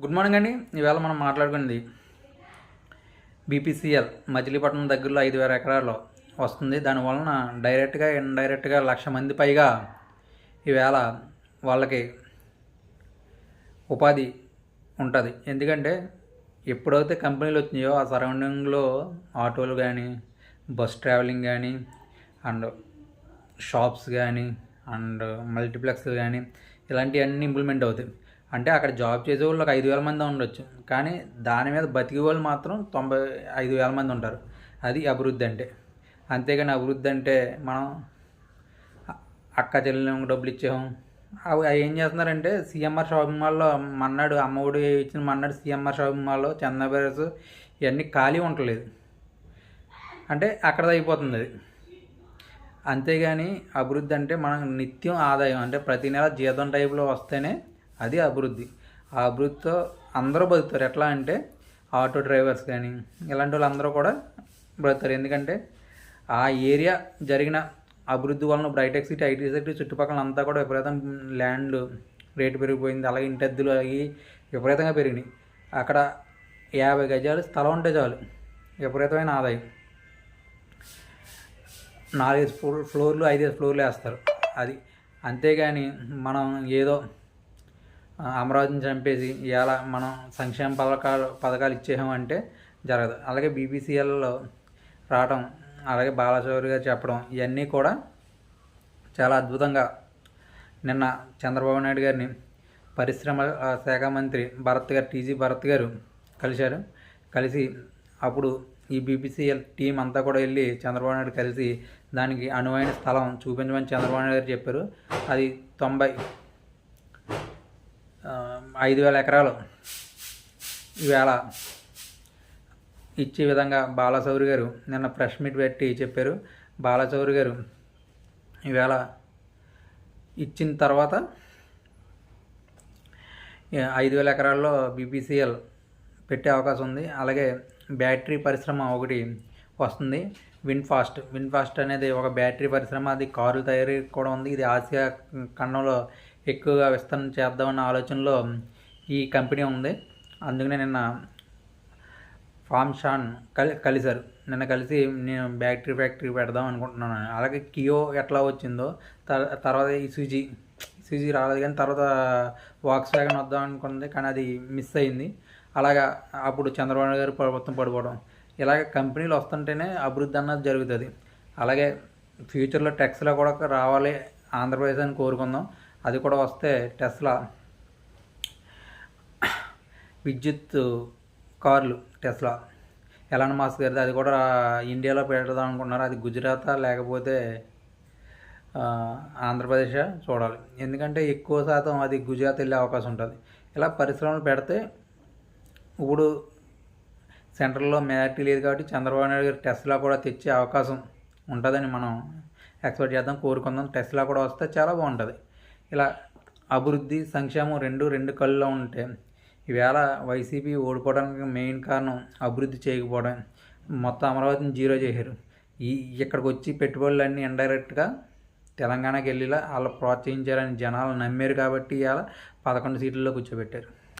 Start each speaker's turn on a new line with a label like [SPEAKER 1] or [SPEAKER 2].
[SPEAKER 1] Good morning అండి. ఈవేళ మనం మాట్లాడుకునేది బీపీసీఎల్ మచిలీపట్నం దగ్గరలో ఐదు వేల ఎకరాల్లో వస్తుంది. దానివలన డైరెక్ట్గా ఇండైరెక్ట్గా లక్ష మంది పైగా ఈవేళ వాళ్ళకి ఉపాధి ఉంటుంది. ఎందుకంటే ఎప్పుడైతే కంపెనీలు వచ్చినాయో ఆ సరౌండింగ్లో ఆటోలు కానీ బస్ ట్రావెలింగ్ కానీ అండ్ షాప్స్ కానీ అండ్ మల్టీప్లెక్స్ కానీ ఇలాంటివన్నీ ఇంప్లిమెంట్ అవుతాయి. అంటే అక్కడ జాబ్ చేసే వాళ్ళు ఒక ఐదు వేల మంది ఉండొచ్చు. కానీ దాని మీద బతికే వాళ్ళు మాత్రం తొంభై ఐదు వేల మంది ఉంటారు. అది అభివృద్ధి అంటే. అంతేగాని అభివృద్ధి అంటే మనం అక్క చెల్లెళ్ళకి డబ్బులు ఇచ్చాము అవి ఏం చేస్తున్నారంటే సిఎంఆర్ షాపింగ్ మాల్లో మన్నాడు అమ్మఒడి ఇచ్చిన మన్నాడు సిఎంఆర్ షాపింగ్ మాల్లో చందా ఇవన్నీ ఖాళీ ఉండలేదు అంటే అక్కడ అయిపోతుంది అది. అంతేగాని అభివృద్ధి అంటే మనం నిత్యం ఆదాయం అంటే ప్రతి నెల జీతం టైపులో వస్తేనే అది అభివృద్ధి. ఆ అభివృద్ధితో అందరూ బతుకుతారు. ఎట్లా అంటే ఆటో డ్రైవర్స్ కానీ ఇలాంటి వాళ్ళు అందరూ కూడా బ్రతుతారు ఎందుకంటే ఆ ఏరియా జరిగిన అభివృద్ధి వలన ఇప్పుడు హైటెక్ సిటీ ఐటీ సిటీ చుట్టుపక్కల అంతా కూడా విపరీతం ల్యాండ్ రేటు పెరిగిపోయింది. అలాగే ఇంటద్దులు అవి విపరీతంగా పెరిగినాయి. అక్కడ యాభై గజాలు స్థలం ఉంటే చాలు. విపరీతమైన ఆదాయం. నాలుగైదు ఫ్లోర్ ఫ్లోర్లు ఐదైదు ఫ్లోర్లు వేస్తారు. అది అంతేగాని మనం ఏదో అమరావతిని చంపేసి ఇలా మనం సంక్షేమ పథకాలు పథకాలు ఇచ్చేసామంటే జరగదు. అలాగే బీబీసీఎల్లో రావడం అలాగే బాలచౌరి గారు చెప్పడం ఇవన్నీ కూడా చాలా అద్భుతంగా నిన్న చంద్రబాబు నాయుడు గారిని పరిశ్రమ శాఖ మంత్రి భరత్ గారు టీజీ భరత్ గారు కలిశారు. కలిసి అప్పుడు ఈ బీపీసీఎల్ టీం అంతా కూడా వెళ్ళి చంద్రబాబు నాయుడు కలిసి దానికి అనువైన స్థలం చూపించమని చంద్రబాబు నాయుడు గారు చెప్పారు. అది తొంభై ఐదు వేల ఎకరాలు. ఈవేళ ఇచ్చే విధంగా బాలచౌరి గారు నిన్న ప్రెస్ మీట్ పెట్టి చెప్పారు. బాలచౌరి గారు ఈవేళ ఇచ్చిన తర్వాత ఐదు వేల ఎకరాల్లో బీపీసీఎల్ పెట్టే అవకాశం ఉంది. అలాగే బ్యాటరీ పరిశ్రమ ఒకటి వస్తుంది. విన్ ఫాస్ట్ విన్ ఫాస్ట్ అనేది ఒక బ్యాటరీ పరిశ్రమ. అది కారు తయారీ కూడా ఉంది. ఇది ఆసియా ఖండంలో ఎక్కువగా విస్తరణ చేద్దామన్న ఆలోచనలో ఈ కంపెనీ ఉంది. అందుకనే నిన్న ఫామ్ షాన్ కలి కలిశారు. నిన్న కలిసి నేను బ్యాటరీ ఫ్యాక్టరీ పెడదాం అనుకుంటున్నాను. అలాగే కియో ఎట్లా వచ్చిందో తర్వాత ఈ సూజీ సుజీ రాలేదు కానీ తర్వాత వాక్స్ వ్యాగన్ వద్దాం అనుకుంది కానీ అది మిస్ అయింది. అలాగా అప్పుడు చంద్రబాబు గారు ప్రభుత్వం పడిపోవడం. ఇలాగ కంపెనీలు వస్తుంటేనే అభివృద్ధి అన్నది జరుగుతుంది. అలాగే ఫ్యూచర్లో టెక్స్లో కూడా రావాలి ఆంధ్రప్రదేశ్ అని కోరుకుందాం. అది కూడా వస్తే టెస్లా విద్యుత్ కార్లు టెస్లా. ఎలాన్ మాస్ గారిది అది కూడా ఇండియాలో పెడదాం అనుకుంటున్నారు. అది గుజరాత్ లేకపోతే ఆంధ్రప్రదేశ్ చూడాలి. ఎందుకంటే ఎక్కువ శాతం అది గుజరాత్ వెళ్ళే అవకాశం ఉంటుంది. ఇలా పరిశ్రమలు పెడితే ఇప్పుడు సెంట్రల్లో మెజార్టీ లేదు కాబట్టి చంద్రబాబు నాయుడు గారు టెస్లా కూడా తెచ్చే అవకాశం ఉంటుందని మనం ఎక్స్పెక్ట్ చేద్దాం కోరుకుందాం. టెస్లా కూడా వస్తే చాలా బాగుంటుంది. ఇలా అభివృద్ధి సంక్షేమం రెండు రెండు కళ్ళలో ఉంటే ఈవేళ వైసీపీ ఓడిపోవడానికి మెయిన్ కారణం అభివృద్ధి చేయకపోవడం. మొత్తం అమరావతిని జీరో చేశారు. ఈ ఇక్కడికి వచ్చి పెట్టుబడులన్నీ ఇండైరెక్ట్గా తెలంగాణకి వెళ్ళిలా వాళ్ళు ప్రోత్సహించారని జనాలు నమ్మారు కాబట్టి ఇవాళ పదకొండు సీట్లలో కూర్చోబెట్టారు.